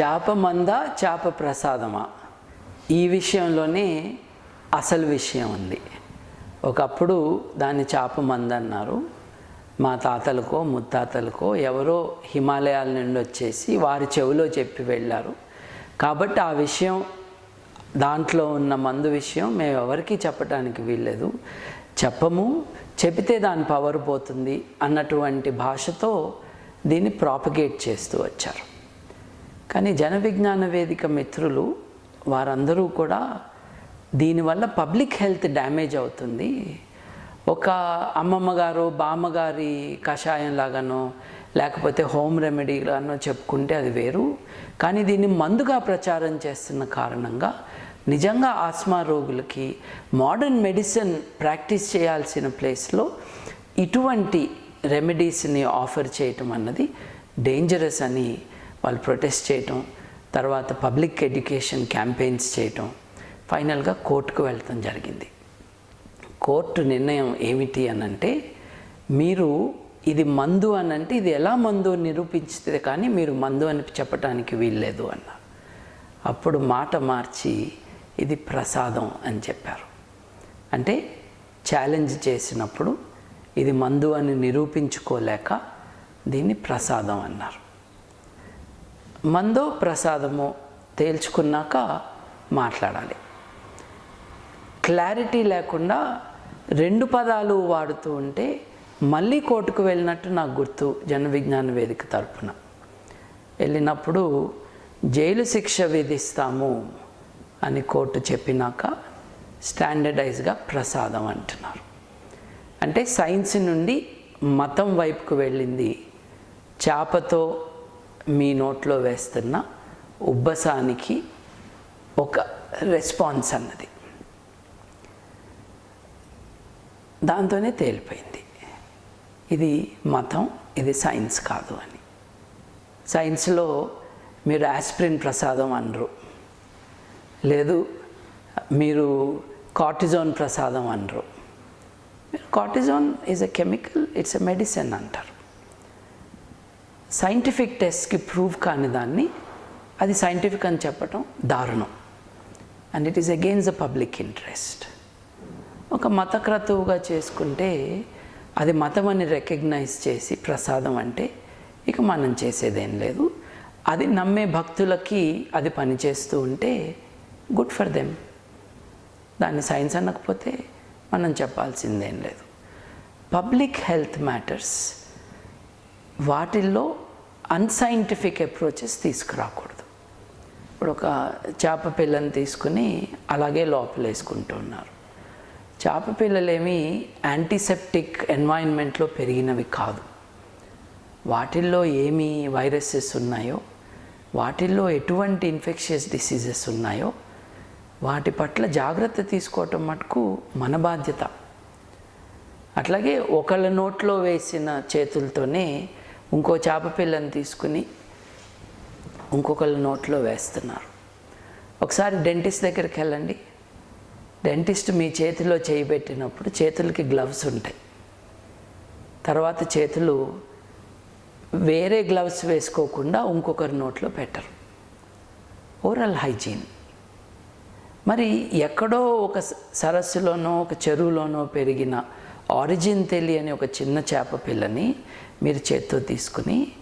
చేప మంద చేప ప్రసాదమా? ఈ విషయంలోనే అసలు విషయం ఉంది. ఒకప్పుడు దాన్ని చేప మంద అన్నారు. మా తాతలకో ముత్తాతలకో ఎవరో హిమాలయాల నుండి వచ్చేసి వారి చెవిలో చెప్పి వెళ్ళారు. కాబట్టి ఆ విషయం దాంట్లో ఉన్న మందు విషయం మేము ఎవరికీ చెప్పడానికి వీల్లేదు. చెప్పము చెబితే దాని పవర్ పోతుంది అన్నటువంటి భాషతో దీన్ని ప్రాపగేట్ చేస్తూ వచ్చారు. కానీ జన విజ్ఞాన వేదిక మిత్రులు వారందరూ కూడా దీనివల్ల పబ్లిక్ హెల్త్ డ్యామేజ్ అవుతుంది. ఒక అమ్మమ్మ గారు బామ్మగారి కషాయం లాగానో లేకపోతే హోమ్ రెమెడీగానో చెప్పుకుంటే అది వేరు. కానీ దీన్ని మందుగా ప్రచారం చేస్తున్న కారణంగా నిజంగా ఆస్మా రోగులకి మోడర్న్ మెడిసిన్ ప్రాక్టీస్ చేయాల్సిన ప్లేస్లో ఇటువంటి రెమెడీస్ని ఆఫర్ చేయటం అన్నది డేంజరస్ అని వాళ్ళు ప్రొటెస్ట్ చేయటం తర్వాత పబ్లిక్ ఎడ్యుకేషన్ క్యాంపెయిన్స్ చేయటం ఫైనల్గా కోర్టుకు వెళ్ళటం జరిగింది. కోర్టు నిర్ణయం ఏమిటి అనంటే మీరు ఇది మందు అని అంటే ఇది ఎలా మందు అని నిరూపించితే కానీ మీరు మందు అని చెప్పడానికి వీల్లేదు అన్న. అప్పుడు మాట మార్చి ఇది ప్రసాదం అని చెప్పారు. అంటే ఛాలెంజ్ చేసినప్పుడు ఇది మందు అని నిరూపించుకోలేక దీన్ని ప్రసాదం అన్నారు. మందో ప్రసాదమో తేల్చుకున్నాక మాట్లాడాలి. క్లారిటీ లేకుండా రెండు పదాలు వాడుతూ ఉంటే మళ్ళీ కోర్టుకు వెళ్ళినట్టు నాకు గుర్తు జన విజ్ఞాన వేదిక తరపున. వెళ్ళినప్పుడు జైలు శిక్ష విధిస్తాము అని కోర్టు చెప్పినాక స్టాండర్డైజ్గా ప్రసాదం అంటున్నారు. అంటే సైన్స్ నుండి మతం వైపుకు వెళ్ళింది. చేపతో మీ నోట్లో వేస్తున్న ఉబ్బసానికి ఒక రెస్పాన్స్ అన్నది. దాంతోనే తేలిపోయింది. ఇది మతం ఇది సైన్స్ కాదు అని. సైన్స్లో మీరు ఆస్ప్రిన్ ప్రసాదం అనరు. లేదు మీరు కార్టిజోన్ ప్రసాదం అనరు. Cortisone is a chemical it's a medicine అంటారు. సైంటిఫిక్ టెస్ట్కి ప్రూవ్ కాని దాన్ని అది సైంటిఫిక్ అని చెప్పటం దారుణం. And it is against the public interest ఒక మత క్రతువుగా చేసుకుంటే అది మతం అని రికగ్నైజ్ చేసి ప్రసాదం అంటే ఇక మనం చేసేదేం లేదు. అది నమ్మే భక్తులకి అది పనిచేస్తూ ఉంటే గుడ్ ఫర్ దెమ్ దాన్ని సైన్స్ అనకపోతే మనం చెప్పాల్సిందేం లేదు. పబ్లిక్ హెల్త్ మ్యాటర్స్ వాటిల్లో అన్సైంటిఫిక్ అప్రోచెస్ తీసుకురాకూడదు. ఇప్పుడు ఒక చేప పిల్లని తీసుకుని అలాగే లోపలేసుకుంటూ ఉన్నారు చేప పిల్లలేమి యాంటీసెప్టిక్ ఎన్వైరన్మెంట్లో పెరిగినవి కాదు. వాటిల్లో ఏమి వైరసెస్ ఉన్నాయో వాటిల్లో ఎటువంటి ఇన్ఫెక్షియస్ డిసీజెస్ ఉన్నాయో వాటి పట్ల జాగ్రత్త తీసుకోవటం మటుకు మన బాధ్యత. అట్లాగే ఒకళ్ళ నోట్లో వేసిన చేతులతోనే ఇంకో చేప పిల్లని తీసుకుని ఇంకొకళ్ళ నోట్లో వేస్తున్నారు. ఒకసారి డెంటిస్ట్ దగ్గరికి వెళ్ళండి. డెంటిస్ట్ మీ చేతిలో చేయి పెట్టినప్పుడు చేతులకి గ్లవ్స్ ఉంటాయి. తర్వాత చేతులు వేరే గ్లవ్స్ వేసుకోకుండా ఇంకొకరి నోట్లో పెట్టరు. ఓరల్ హైజీన్ మరి ఎక్కడో ఒక స- సరస్సులోనో ఒక చెరువులోనో పెరిగిన ఆరిజిన్ తెలియని ఒక చిన్న చేప పిల్లని మీరు చేత్తో తీసుకుని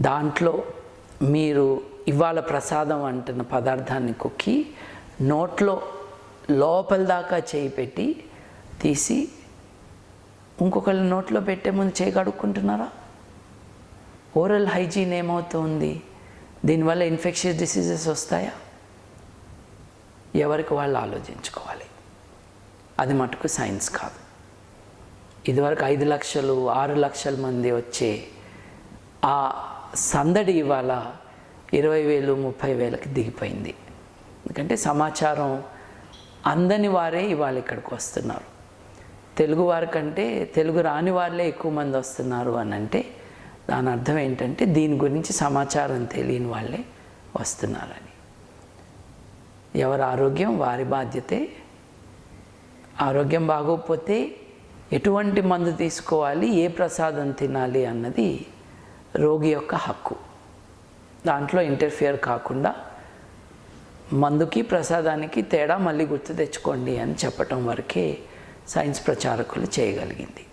దాంట్లో మీరు ఇవాళ ప్రసాదం అంటున్న పదార్థాన్ని కుక్కి నోట్లో లోపల దాకా చేయి పెట్టి తీసి ఇంకొకళ్ళ నోట్లో పెట్టే ముందు చేయి కడుక్కుంటున్నారా? ఓరల్ హైజీన్ ఏమవుతుంది? దీనివల్ల ఇన్ఫెక్షియస్ డిసీజెస్ వస్తాయా? ఎవరికి వాళ్ళు ఆలోచించుకోవాలి. అది మటుకు సైన్స్ కాదు. ఇదివరకు ఐదు లక్షలు ఆరు లక్షల మంది వచ్చే ఆ సందడి ఇవాళ ఇరవై వేలు ముప్పై వేలకి దిగిపోయింది. ఎందుకంటే సమాచారం అందని వారే ఇవాళ ఇక్కడికి వస్తున్నారు. తెలుగు వారి కంటే తెలుగు రాని వాళ్ళే ఎక్కువ మంది వస్తున్నారు అని అంటే దాని అర్థం ఏంటంటే దీని గురించి సమాచారం తెలియని వాళ్ళే వస్తున్నారని. ఎవరి ఆరోగ్యం వారి బాధ్యతే. ఆరోగ్యం బాగోకపోతే ఎటువంటి మందు తీసుకోవాలి ఏ ప్రసాదం తినాలి అన్నది రోగి యొక్క హక్కు. దాంట్లో ఇంటర్ఫియర్ కాకుండా మందుకి ప్రసాదానికి తేడా మళ్ళీ గుర్తు తెచ్చుకోండి అని చెప్పటం వరకే సైన్స్ ప్రచారకులు చేయగలిగింది.